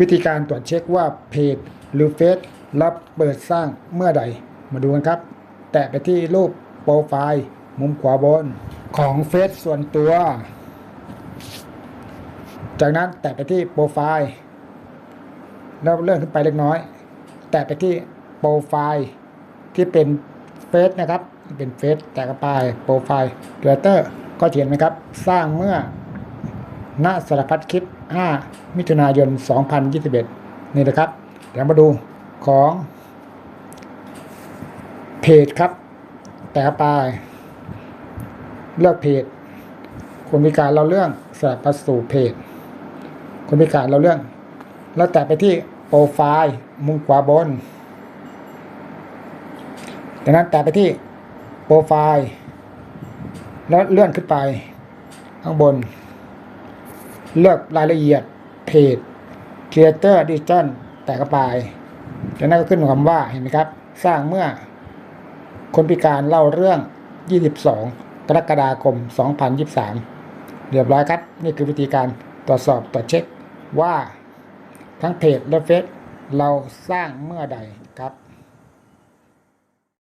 วิธีการตรวจเช็คว่าเพจหรือเฟซรับเปิดสร้างเมื่อใด มาดูกันครับ แตะไปที่รูปโปรไฟล์ มุมขวาบนของเฟซส่วนตัว จากนั้นแตะไปที่โปรไฟล์แล้วเลื่อนขึ้นไปเล็กน้อย แตะไปที่โปรไฟล์ที่เป็นเฟซนะครับ เป็นเฟซแตะเข้าไปโปรไฟล์เ e เตอร์ก็จะเห็นไหมครับ สร้างเมื่อ ณสารพัดคลิป 5 มิถุนายน 2021 นี่นะครับเดี๋ยวมาดูของเพจครับ แต่ไปเลือกเพจคนพิการเราเรื่องสลับประสู่เพจคนพิการเราเรื่อง แล้วแตะไปที่โปรไฟล์มุมขวาบนจากนั้นแตะไปที่โปรไฟล์ แล้วเลื่อนขึ้นไปข้างบน เลือกรายละเอียดเพจ Creator Digital แต่กระปจากนั้นก็ขึ้นคำว่าเห็นไหมครับ สร้างเมื่อคนพิการเล่าเรื่อง 22 กรกฎาคม 2023 เรียบร้อยครับ นี่คือวิธีการตรวจสอบตรวจเช็คว่าทั้งเพจและเฟซเราสร้างเมื่อใดครับ